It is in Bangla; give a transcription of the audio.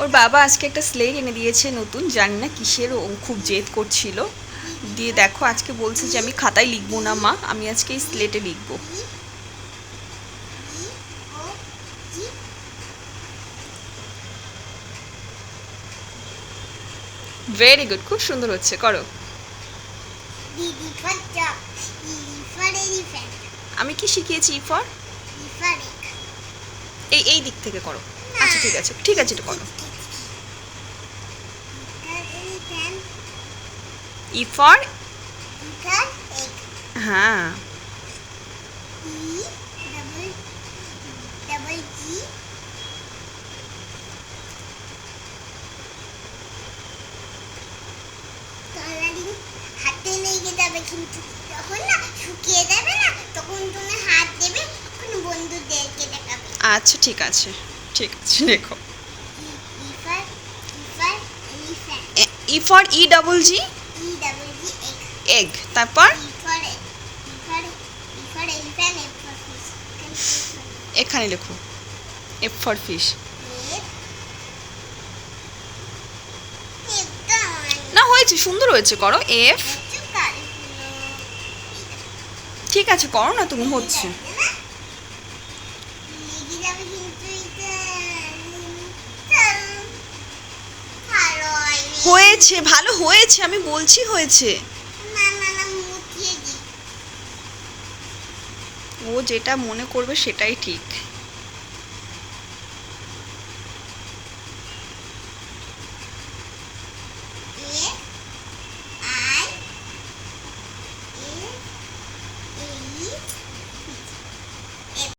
ওর বাবা আজকে একটা স্লেট এনে দিয়েছে নতুন জানি না কিসের ও খুব জেদ করছিল। দিয়ে দেখো আজকে বলছে যে আমি খাতায় লিখব না মা আমি আজকে এই স্লেটে লিখব। ভেরি গুড খুব সুন্দর হচ্ছে করো। আমি কি শিখিয়েছি ই ফর এগ এই এই দিক থেকে করো। আচ্ছা ঠিক আছে ঠিক আছে এটা করো। ই ফর হ্যাঁ হাতে লেগে যাবে কিন্তু যখন না শুকিয়ে যাবে না তখন তুমি হাত দেবে তখন বন্ধুদেরকে দেখাবে আচ্ছা ঠিক আছে। ঠিক আছে দেখো E for E for E for E double G egg তারপর? এখানে লেখো। এফ ফর ফিশ না, হয়েছে, সুন্দর হয়েছে, করো। এফ ঠিক আছে, করো না তুমি, হচ্ছে। হয়েছে, ভালো হয়েছে, আমি বলছি হয়েছে না না না মুখিয়ে দিই ও যেটা মনে করবে সেটাই ঠিক।